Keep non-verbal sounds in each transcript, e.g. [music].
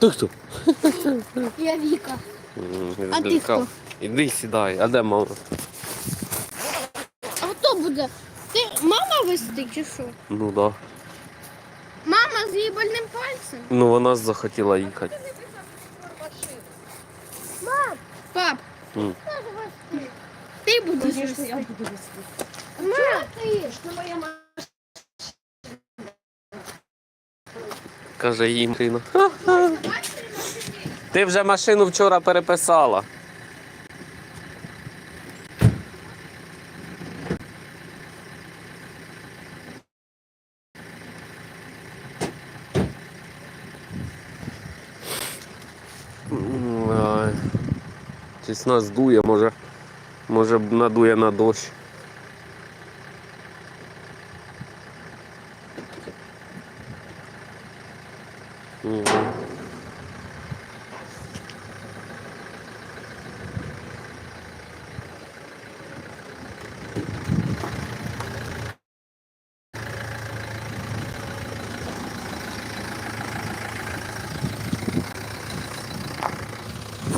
Ти хто? Я Віка. А ти злякав. Іди сідай, а де мама? А хто буде? Ти мама вести чи що? Ну да. Мама з її больним пальцем. Ну вона захотіла їхати. Мам! Пап, М. ти будеш вести. я буду вести. Мам, ти. Що моя мама? Каже їй машина. Ти вже машину вчора переписала. Щось нас дує, може, може надує на дощ.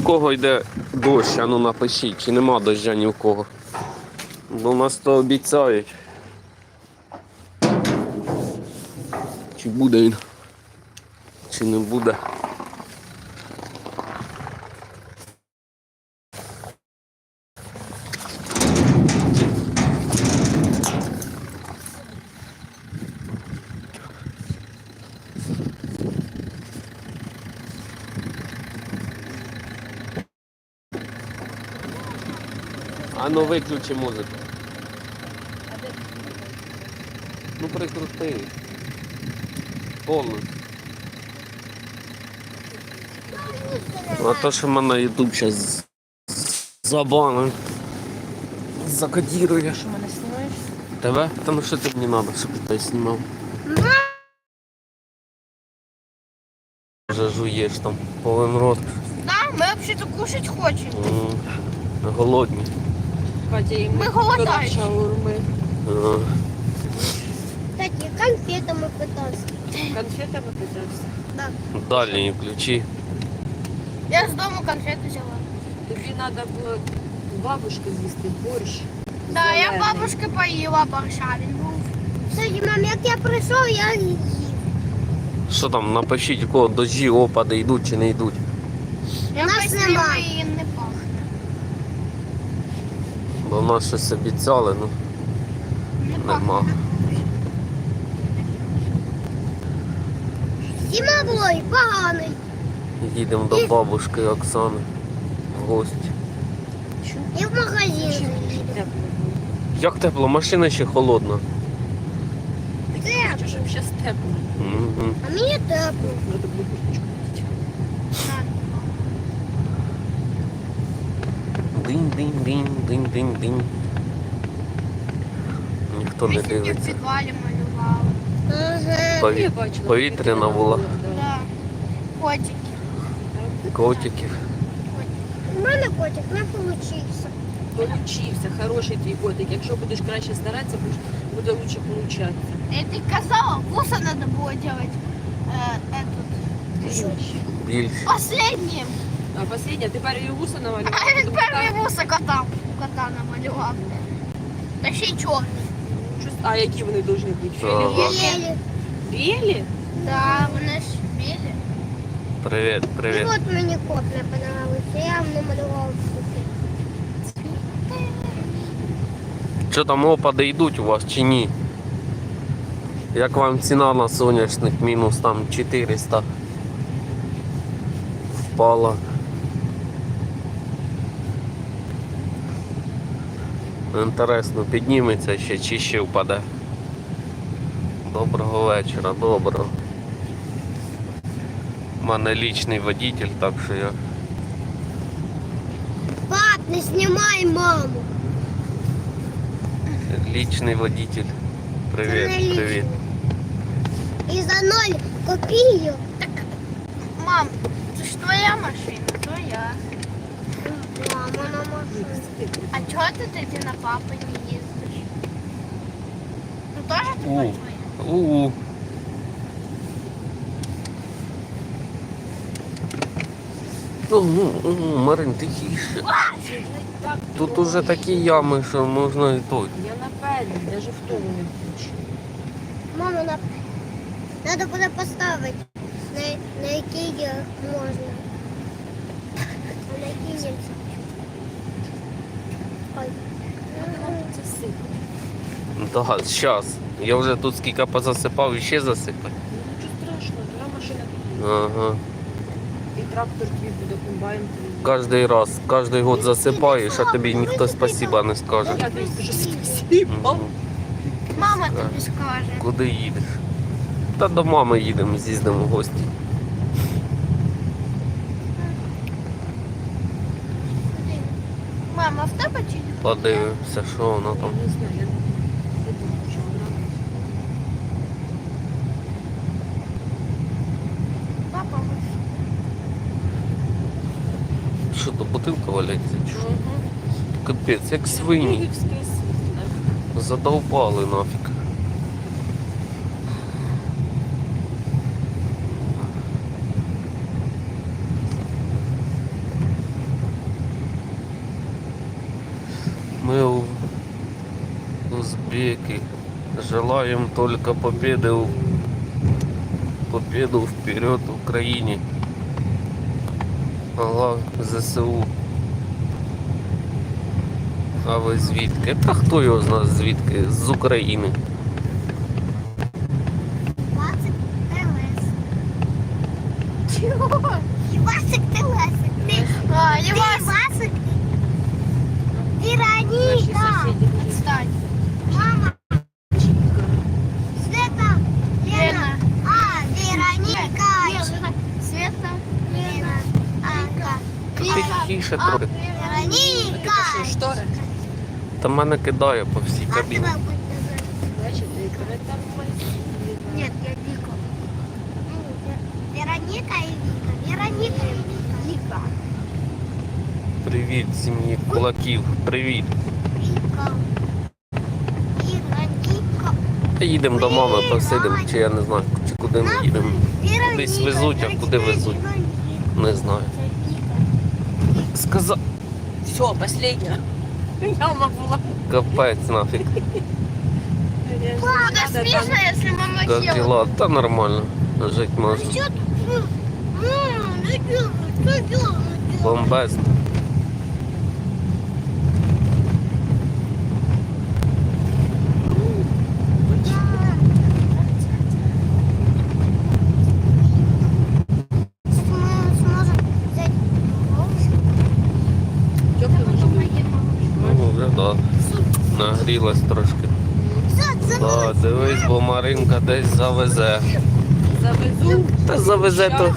В кого йде дощ, а ну напишіть, чи нема доща ні в кого. Бо нас то обіцяють. Чи буде він? Чи не буде? Ну виключи музику. Ну прикрути. Повністю. А то, що мене ютуб зараз забанив. Закодірує. Що мене знімаєш? Тебе? Та ну що ти мені треба, щоб ти знімав? Вже жуєш там повен рот. Да, ми взагалі кушать хочемо. Голодні. І Ми голодаємо. шаурми. Кстати, конфетами питався. Конфетами питався. Далі включи. Я з дому конфети взяла. Тобі треба було бабушки з'їсти борщ. Да, я бабушки поїла борща, він був. Кстати, мам, як я прийшов, я їв. Що там, напишіть, у кого дожі, опади йдуть чи не йдуть. Я Нас немає. І. Бо в нас щось обіцяли, ну нема. Зима було і поганий. Їдемо до бабушки Оксани в гості. І в магазин. Тепло. Як тепло, машина ще холодна. Хочеш, щоб ще тепло. А мені тепло. Надо було курточку надіти. Динь-динь-динь, динь-динь-динь. Ніхто не сьогодні в дивиться. підвалі малювали. Пові- Я бачила, повітряна була. да. Котики. Котиків. У мене котик не получився. Получився, хороший твій котик. Якщо будеш краще старатися, будеш- буде лучше получатися. Я ти казала, вуса надо було делать э, этот, Більш. последнім. А последня, ти тепер її вуса намалювала. А він перший вуса кота, кота намалював. Та ще й чорний. щось- А які вони повинні бути? Білі. Білі? Да, вони ж білі. Привіт, І привіт. от мені кот не подобався, я вам намалював цвіти. Що там опади йдуть у вас чи ні? Як вам ціна на соняшник мінус там 400 впала? Інтересно, підніметься ще чи ще впаде. Доброго вечора, доброго. У мене лічний водитель, так що я. Пап, не знімай маму. Лічний водитель. Привіт, Це привіт. І за ноль копійок. Так, мам, це ж твоя машина. Мама на машині. А чого ти тоді на папу не їздиш? Ну теж У. тепер твоя. У-у. Ну, ну, ну, Марин, тихіше. Тут уже такі ями, що можна і той. Я на пельні, навіть в тому не включу. Мама, на... надо буде поставити, на, на який можна. А на який нельзя. Сип. Да, зараз. Я вже тут скільки позасипав і ще засипати. Ну нічого страшного, твоя машина тут. Ага. І трактор твій буде комбайн твій. Кожний раз, кожний год засипаєш, а тобі ніхто спасіба не скаже. Я тобі скажу спасибо. Мгм. Мама тобі скаже. Куди їдеш? Та до мами їдемо, з'їздимо в гості. Мама, в тебе чи ні? Подивимося, що воно там. не знаю, я не думаю, що вона. Папа, Що то бутилка валяється? чи що? Капець, як свині. Київський світ, Задовбали нафіг. Мы узбеки желаем только победы, победу вперед Украине. Аллах ЗСУ. А ви звідки? Та хто його знає звідки? З України. Васик Телес. Чого? Васик Телесик. Ти, а, ти Васик. Вероніка. сусіди. Отстань. Мама. Света. Лена. А, Вероника. Света. Лена. Анка. Тихіше А, трохи. Вероніка. Штори? Та мене кидає по всій кабіні. Нет, я Вика. Вероника и Вика. Вероника и Вика. Вика. Привіт, сім'ї кулаків. Привіт. Їдемо до мами, посидимо, чи я не знаю, чи куди ми їдемо. Десь везуть, а куди везуть? Не знаю. Сказав. Все, последня. [laughs] Яма була. Капець нафіг. Буде смішно, якщо мама Як діла? Та нормально. Жити можна. Бомбезно. Сможем взять Тепло може бути. Ну, вже да. Нагрілась трошки. Да, дивись, бо Маринка десь завезе. Завезу. Та завезе то.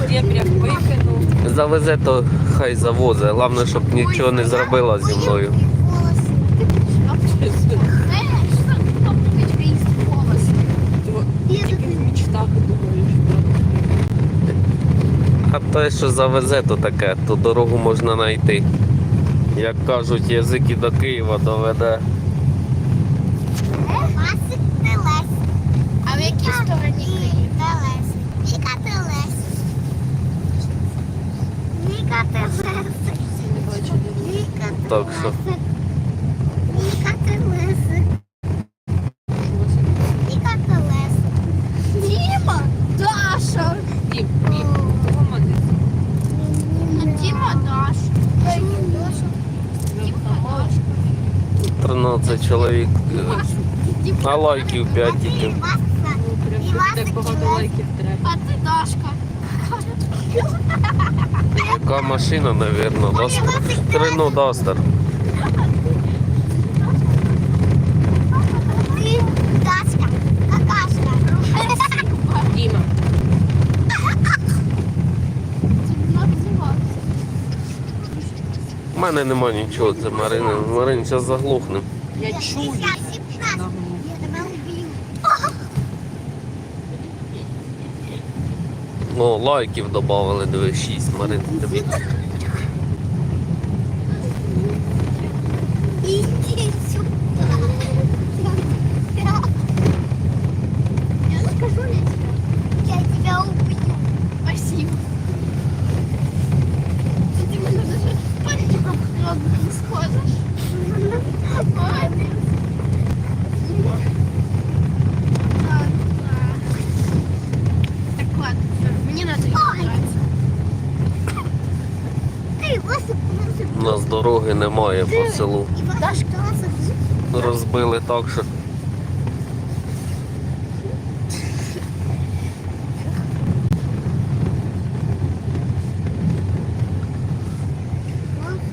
Завезе, то хай завозе. Головне, щоб нічого не зробила зі мною. А те, що завезе, то таке, то дорогу можна знайти. Як кажуть, язик і до Києва доведе. А в якій стороні Телес? Віка Телес. Віка Телес. Не бачу, де ви. Віка Так що. Віка Телес. Віка Телес. Діма, Даша. Дім, Дім, того молодець. Діма, Даша. Діма, Даша. 13 чоловік. е, А лайків 5 тільки. Ну, так багато лайків треба. А ти Дашка. Яка машина, навірно, Дастер. Рено Дастер. У мене нема нічого, це Марина. Марин, зараз заглухне. Я чую. О, лайків додали, диви, 6, Марин, тобі. Иди сюда. Я скажу я тебя. Я тебя убью. Спасибо. нас дороги немає по селу. Розбили так, що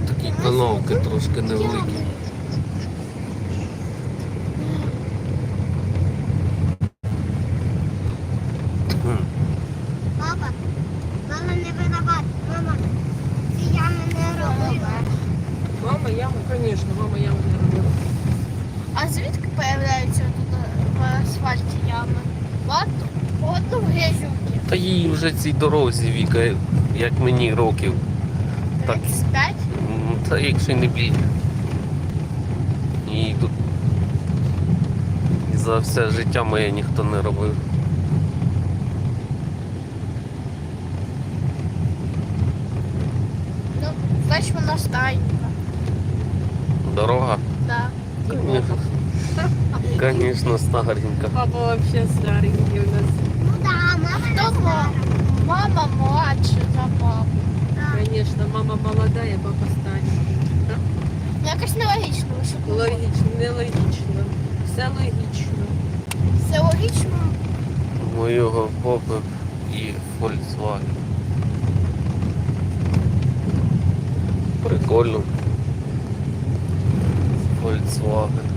такі канавки трошки невеликі. Хм. Папа, мама не винуват. Мама, ці ями не робила. Мама яму, звісно, мама яму не робила. А звідки появляються тут в асфальті ями? От в грязюки. Та їй вже цій дорозі віка, як мені років. Так. 35? Ну, Та якщо не більше. І тут за все життя моє ніхто не робив. Ну, значить вона старенька. Дорога, Так. Да. Звісно, старенька. Папа вообще старенький у нас. Ну да, мама. Хто мама? Мама младша за маму. Конечно, мама молодая, папа старенький. Ну, Якось нелогічно, що? Логічно, нелогічно. Все логічно. Все логічно. Моєго попи і Volkswagen. Прикольно. Volkswagen.